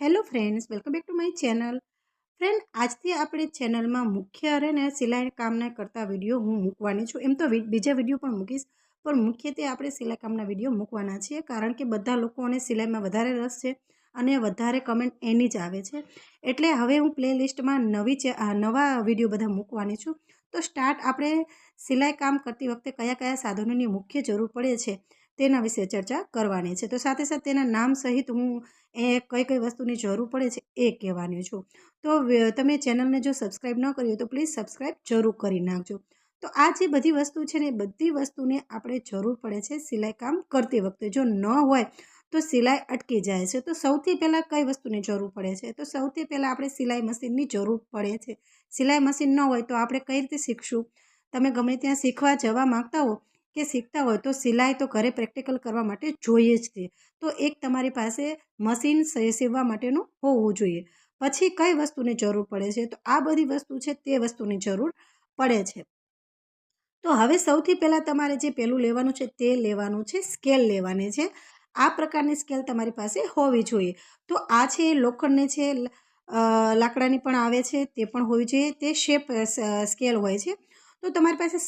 Hello friends welcome back to my channel friend આજથી આપણે ચેનલમાં મુખ્ય અરે ને સિલાઈ કામના કરતા વીડિયો હું મૂકવાની છું. એમ તો બીજા વીડિયો પણ મૂકીશ. પણ મુખ્યત્વે આપણે સિલાઈ કામના વીડિયો મૂકવાના છીએ, કારણ કે બધા લોકોને સિલાઈમાં વધારે રસ છે અને વધારે કમેન્ટ એની જ આવે છે. એટલે હવે હું પ્લેલિસ્ટમાં નવી નવા વીડિયો બધા મૂકવાની છું. તો સ્ટાર્ટ આપણે સિલાઈ કામ કરતી વખતે કયા કયા સાધનોની મુખ્ય જરૂર પડે છે? તેના વિશે ચર્ચા કરવાની છે. તો સાથે સાથે તેના નામ સહિત હું એ કઈ કઈ વસ્તુની જરૂર પડે છે એ કહેવાની છું. તો તમે ચેનલને જો સબસ્ક્રાઈબ ન કરી તો પ્લીઝ સબસ્ક્રાઈબ જરૂર કરી નાખજો. તો આ જે બધી વસ્તુ છે ને બધી વસ્તુને આપણે જરૂર પડે છે સિલાઈ કામ કરતી વખતે. જો ન હોય તો સિલાઈ અટકી જાય છે. તો સૌથી પહેલાં કઈ વસ્તુની જરૂર પડે છે? તો સૌથી પહેલાં આપણે સિલાઈ મશીનની જરૂર પડે છે. સિલાઈ મશીન ન હોય તો આપણે કઈ રીતે શીખશું? તમે ગમે ત્યાં શીખવા જવા માંગતા હો કે શીખતા હોય તો સિલાઈ તો ઘરે પ્રેક્ટિકલ કરવા માટે જોઈએ જ તે. તો એક તમારી પાસે મશીન સીવવા માટેનું હોવું જોઈએ. પછી કઈ વસ્તુની જરૂર પડે છે? તો આ બધી વસ્તુ છે તે વસ્તુની જરૂર પડે છે. તો હવે સૌથી પહેલાં તમારે જે પહેલું લેવાનું છે તે લેવાનું છે સ્કેલ લેવાની છે. આ પ્રકારની સ્કેલ તમારી પાસે હોવી જોઈએ. તો આ છે લોખંડની છે લાકડાની પણ આવે છે તે પણ હોવી જોઈએ. તે શેપ સ્કેલ હોય છે. તો તમારી પાસે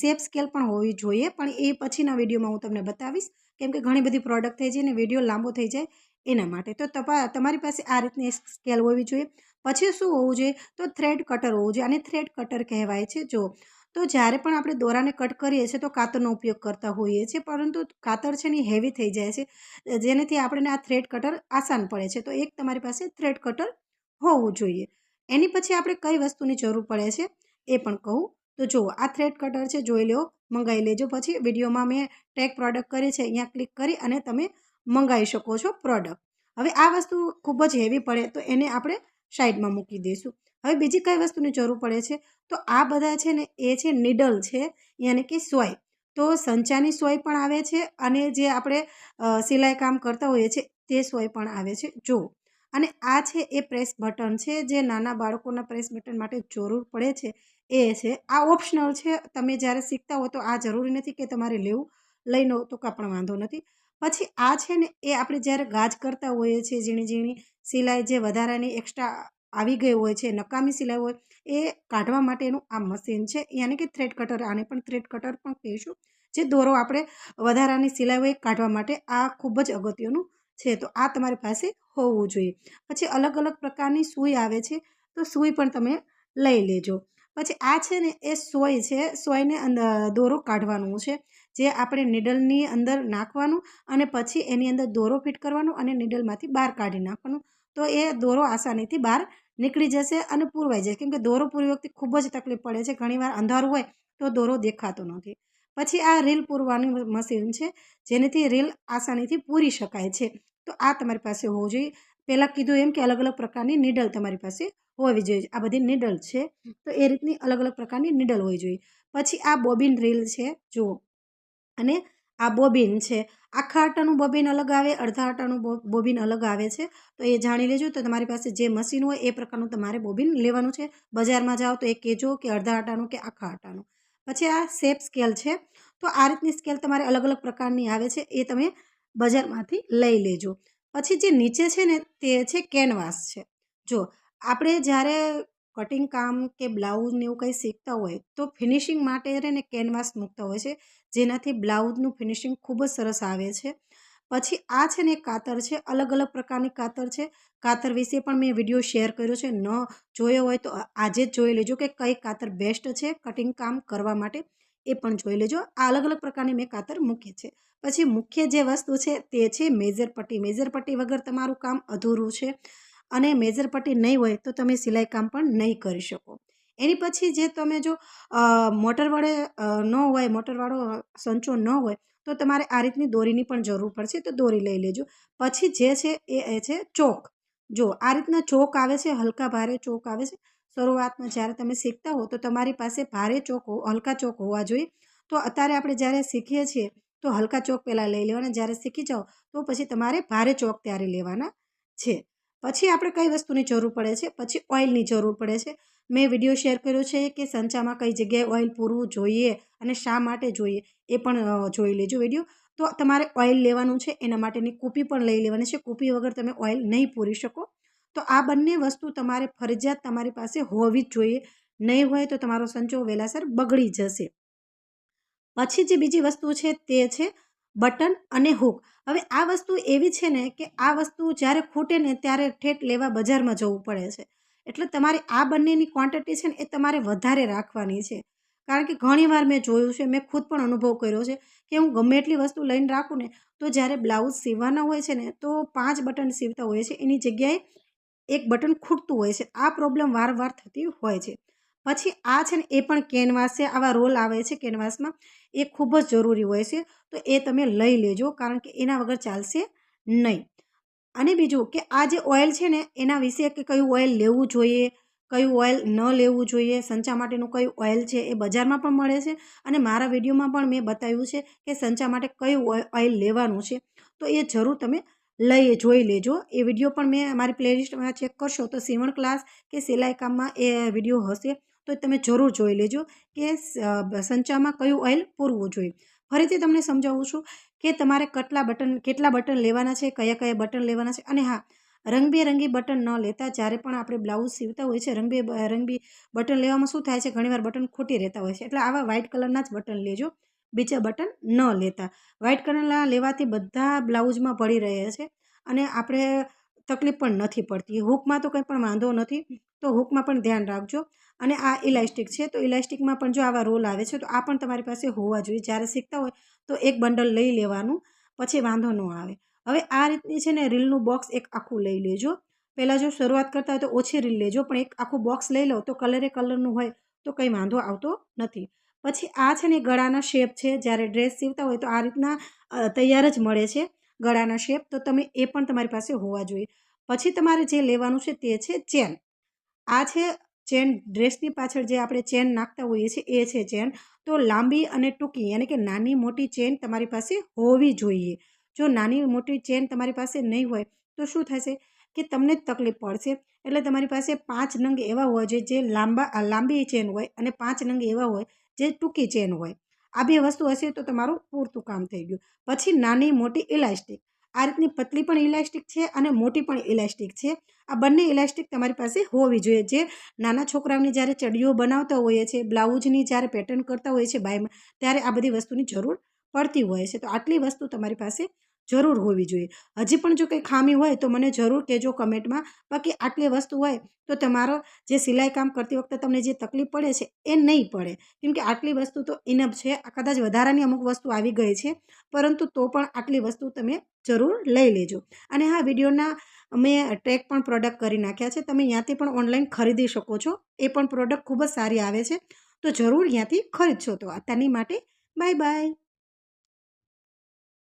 શેપ સ્કેલ પણ હોવી જોઈએ, પણ એ પછીના વિડીયોમાં હું તમને બતાવીશ. કેમ કે ઘણી બધી પ્રોડક્ટ થઈ જાય ને વીડિયો લાંબો થઈ જાય એના માટે. તો તમારી પાસે આ રીતની સ્કેલ હોવી જોઈએ. પછી શું હોવું જોઈએ? તો થ્રેડ કટર હોવું જોઈએ. આને થ્રેડ કટર કહેવાય છે, જો. તો જ્યારે પણ આપણે દોરાને કટ કરીએ છીએ તો કાતરનો ઉપયોગ કરતા હોઈએ છીએ, પરંતુ કાતર છે ને હેવી થઈ જાય છે. જેનાથી આપણને આ થ્રેડ કટર આસાન પડે છે. તો એક તમારી પાસે થ્રેડ કટર હોવું જોઈએ. એની પછી આપણે કઈ વસ્તુની જરૂર પડે છે એ પણ કહું. તો જુઓ, આ થ્રેડ કટર છે, જોઈ લો મંગાવી લેજો. પછી વિડીયોમાં મેં ટેગ પ્રોડક્ટ કરી છે, અહીંયા ક્લિક કરી અને તમે મંગાવી શકો છો પ્રોડક્ટ હવે આ વસ્તુ ખૂબ જ હેવી પડે, તો એને આપણે સાઈડમાં મૂકી દઈશું. હવે બીજી કઈ વસ્તુની જરૂર પડે છે? તો આ બધા છે ને, એ છે નીડલ છે, યાની કે સોય. તો સંચાની સોય પણ આવે છે અને જે આપણે સિલાઈ કામ કરતા હોઈએ છીએ, તે સોય પણ આવે છે. જો અને આ છે એ પ્રેસ બટન છે, જે નાના બાળકોના પ્રેસ બટન માટે જરૂર પડે છે, એ છે. આ ઓપ્શનલ છે, તમે જ્યારે શીખતા હો તો આ જરૂરી નથી કે તમારે લેવું, લઈ લો તો કાંઈ પણ વાંધો નથી. પછી આ છે ને, એ આપણે જ્યારે ગાજ કરતા હોઈએ છીએ, ઝીણી ઝીણી સિલાઈ જે વધારાની એક્સ્ટ્રા આવી ગઈ હોય છે, નકામી સિલાઈ હોય, એ કાઢવા માટેનું આ મશીન છે. યાની કે થ્રેડ કટર આને પણ થ્રેડ કટર પણ કહીશું, જે દોરો આપણે વધારાની સિલાઈ હોય કાઢવા માટે આ ખૂબ જ અગત્યનું છે, તો આ તમારી પાસે હોવું જોઈએ. પછી અલગ અલગ પ્રકારની સૂઈ આવે છે, તો સૂઈ પણ તમે લઈ લેજો. પછી આ છે ને, એ સોય છે, સોયને અંદર દોરો કાઢવાનું છે, જે આપણે નીડલની અંદર નાખવાનું અને પછી એની અંદર દોરો ફિટ કરવાનો અને નીડલમાંથી બહાર કાઢી નાખવાનું. તો એ દોરો આસાનીથી બહાર નીકળી જશે અને પૂરવાઈ જશે. કેમ કે દોરો પૂરી વખતે ખૂબ જ તકલીફ પડે છે. ઘણીવાર અંધારું હોય તો દોરો દેખાતો નથી. પછી આ રીલ પૂરવાની મશીન છે, જેનેથી રીલ આસાનીથી પૂરી શકાય છે. તો આ તમારી પાસે હોવું જોઈએ. પહેલાં કીધું એમ કે અલગ અલગ પ્રકારની નીડલ તમારી પાસે હોવી જોઈએ. આ બધી નીડલ છે. તો એ રીતની અલગ અલગ પ્રકારની નીડલ હોવી જોઈએ. પછી આ બોબિન રીલ છે, જુઓ. અને આ બોબિન છે. આખા આટાનું બોબિન અલગ આવે, અડધા આટાનું બોબિન અલગ આવે છે. તો એ જાણી લેજો તો તમારી પાસે જે મશીન હોય એ પ્રકારનું તમારે બોબિન લેવાનું છે. બજારમાં જાઓ તો એ કહેજો કે અડધા આટાનું કે આખા આટાનું. પછી આ શેપ સ્કેલ છે. તો આ રીતની સ્કેલ તમારે અલગ અલગ પ્રકારની આવે છે એ તમે બજારમાંથી લઈ લેજો. પછી જે નીચે છે ને તે છે કેનવાસ છે. જો આપણે જ્યારે કટિંગ કામ કે બ્લાઉઝ ને એવું કંઈ શીખતા હોય તો ફિનિશિંગ માટે ને કેનવાસ મૂકતા હોય છે. જેનાથી બ્લાઉઝનું ફિનિશિંગ ખૂબ જ સરસ આવે છે. પછી આ છે ને કાતર છે અલગ અલગ પ્રકારની કાતર છે. કાતર વિશે પણ મેં વીડિયો શેર કર્યો છે. ન જોયો હોય તો આજે જ જોઈ લેજો કે કઈ કાતર બેસ્ટ છે કટિંગ કામ કરવા માટે. એ પણ જોઈ લેજો. આ અલગ અલગ પ્રકારની મેં કાતર મૂકી છે. પછી મુખ્ય જે વસ્તુ છે તે છે મેજર પટ્ટી. વગર તમારું કામ અધૂરું છે અને મેજર પટ્ટી નહીં હોય તો તમે સિલાઈ કામ પણ નહીં કરી શકો. એની પછી જે તમે જો મોટર વડે ન હોય, મોટરવાળો સંચો ન હોય તો તમારે આ રીતની દોરીની પણ જરૂર પડશે, તો દોરી લઈ લેજો. પછી જે છે એ એ છે ચોક. જો આ રીતના ચોક આવે છે, હલકા ભારે ચોક આવે છે, શરૂઆતમાં જ્યારે તમે શીખતા હો તો તમારી પાસે ભારે ચોક હલકા ચોક હોવા જોઈએ. તો અત્યારે આપણે જ્યારે શીખીએ છીએ, તો હલકા ચોક પહેલાં લઈ લેવાના. જ્યારે શીખી જાઓ તો પછી તમારે ભારે ચોક ત્યારે લેવાના છે. પછી આપણે કઈ વસ્તુની જરૂર પડે છે? પછી ઓઇલની જરૂર પડે છે. મેં વીડિયો શેર કર્યો છે કે સંચામાં કઈ જગ્યાએ ઓઇલ પૂરવું જોઈએ અને શા માટે જોઈએ એ પણ જોઈ લેજો વીડિયો. તો તમારે ઓઇલ લેવાનું છે, એના માટેની કૂપી પણ લઈ લેવાની છે. કૂપી વગર તમે ઓઇલ નહીં પૂરી શકો. તો આ બંને વસ્તુ તમારે ફરજિયાત તમારી પાસે હોવી જ જોઈએ. નહીં હોય તો તમારો સંચો વહેલાસર બગડી જશે. પછી જે બીજી વસ્તુ છે તે છે બટન અને હૂક. હવે આ વસ્તુ એવી છે ને કે આ વસ્તુ જ્યારે ખૂટે ને ત્યારે ઠેઠ લેવા બજારમાં જવું પડે છે. એટલે તમારે આ બંનેની ક્વોન્ટિટી છે ને એ તમારે વધારે રાખવાની છે. કારણ કે ઘણીવાર મેં જોયું છે, મેં ખુદ પણ અનુભવ કર્યો છે કે હું ગમે એટલી વસ્તુ લઈને રાખું ને, તો જ્યારે બ્લાઉઝ સીવવાના હોય છે ને, તો પાંચ બટન સીવતા હોય છે, એની જગ્યાએ એક બટન ખૂટતું હોય છે. આ પ્રોબ્લેમ વારંવાર થતી હોય છે. પછી આ છે ને, એ પણ કેનવાસ છે, આવા રોલ આવે છે કેનવાસમાં, એ ખૂબ જ જરૂરી હોય છે, તો એ તમે લઈ લેજો, કારણ કે એના વગર ચાલશે નહીં. અને બીજું કે આ જે ઓઇલ છે ને, એના વિશે કે કયું ઓઇલ લેવું જોઈએ, કયું ઓઇલ ન લેવું જોઈએ, સંચા માટેનું કયું ઓઇલ છે એ બજારમાં પણ મળે છે. અને મારા વિડીયોમાં પણ મેં બતાવ્યું છે કે સંચા માટે કયું ઓઇલ લેવાનું છે. તો એ જરૂર તમે લઈ, જોઈ લેજો. એ વીડિયો પણ મેં મારી પ્લેલિસ્ટમાં ચેક કરશો તો સીવણ ક્લાસ કે સિલાઈ કામમાં એ વીડિયો હશે. તો તમે જરૂર જોઈ લેજો કે સંચામાં કયું ઓઇલ પૂરવું જોઈએ. ફરીથી તમને સમજાવું છું કે તમારે કેટલા બટન કેટલા બટન લેવાના છે, કયા કયા બટન લેવાના છે અને હા, રંગબેરંગી બટન ન લેતા જ્યારે પણ આપણે બ્લાઉઝ સીવતા હોય છે, રંગબે, રંગબી બટન લેવામાં શું થાય છે, ઘણીવાર બટન ખોટી રહેતા હોય છે. એટલે આવા વ્હાઇટ કલરના જ બટન લેજો. બીજા બટન ન લેતા. વ્હાઇટ કલરના લેવાથી બધા બ્લાઉઝમાં પડી રહે છે અને આપણે તકલીફ પણ નથી પડતી. હૂકમાં તો કંઈ પણ વાંધો નથી. તો હૂકમાં પણ ધ્યાન રાખજો. અને આ ઇલાસ્ટિક છે, તો ઇલાસ્ટિકમાં પણ જો આવા રોલ આવે છે, તો આ પણ તમારી પાસે હોવા જોઈએ. જ્યારે શીખતા હોય, તો એક બંડલ લઈ લેવાનું, પછી વાંધો ન આવે. હવે આ રીતની છે ને રીલનું બોક્સ એક આખું લઈ લેજો. પહેલાં જો શરૂઆત કરતા હોય તો ઓછી રીલ લેજો, પણ એક આખું બોક્સ લઈ લો, તો કલરે કલરનું હોય, તો કંઈ વાંધો આવતો નથી. પછી આ છે ને ગળાના શેપ છે, જ્યારે ડ્રેસ સીવતા હોય તો આ રીતના તૈયાર જ મળે છે ગળાના શેપ, તો તમે એ પણ તમારી પાસે હોવા જોઈએ. પછી તમારે જે લેવાનું છે તે છે ચેન. આ છે ચેન, ડ્રેસની પાછળ જે આપણે ચેન નાખતા હોઈએ છીએ, એ છે ચેન. તો લાંબી અને ટૂંકી, યાની કે નાની મોટી ચેન તમારી પાસે હોવી જોઈએ. જો નાની મોટી ચેન તમારી પાસે નહીં હોય, તો શું થશે કે તમને તકલીફ પડશે. એટલે તમારી પાસે પાંચ નંગ એવા હોય છે જે લાંબા લાંબી ચેન હોય અને પાંચ નંગ એવા હોય જે ટૂંકી ચેન હોય. આ બે વસ્તુ હશે તો તમારું પૂરતું કામ થઈ ગયું. પછી નાની મોટી ઇલાસ્ટિક. આ રીતની પતલી પણ ઇલાસ્ટિક છે અને મોટી પણ ઇલાસ્ટિક છે. આ બંને ઇલાસ્ટિક તમારી પાસે હોવી જોઈએ. જે નાના છોકરાઓની જ્યારે ચડીઓ બનાવતા હોઈએ છીએ બ્લાઉઝની જ્યારે પેટર્ન કરતા હોઈએ છીએ બાયમાં, ત્યારે આ બધી વસ્તુની જરૂર પડતી હોય છે. તો આટલી વસ્તુ તમારી પાસે જરૂર હોવી જોઈએ. હજી પણ જો કંઈ ખામી હોય તો મને જરૂર કહેજો કમેન્ટમાં. બાકી આટલી વસ્તુ હોય તો તમારો જે સિલાઈ કામ કરતી વખતે તમને જે તકલીફ પડે છે એ નહીં પડે. કેમ કે આટલી વસ્તુ તો ઇનફ છે. કદાચ વધારાની અમુક વસ્તુ આવી ગઈ છે. પરંતુ તો પણ આટલી વસ્તુ તમે જરૂર લઈ લેજો. અને હા, વિડીયોના મેં ટ્રેક પણ પ્રોડક્ટ કરી નાખ્યા છે. તમે ત્યાંથી પણ ઓનલાઈન ખરીદી શકો છો. એ પણ પ્રોડક્ટ ખૂબ જ સારી આવે છે. તો જરૂર ત્યાંથી ખરીદશો તો. અત્યારની માટે બાય બાય.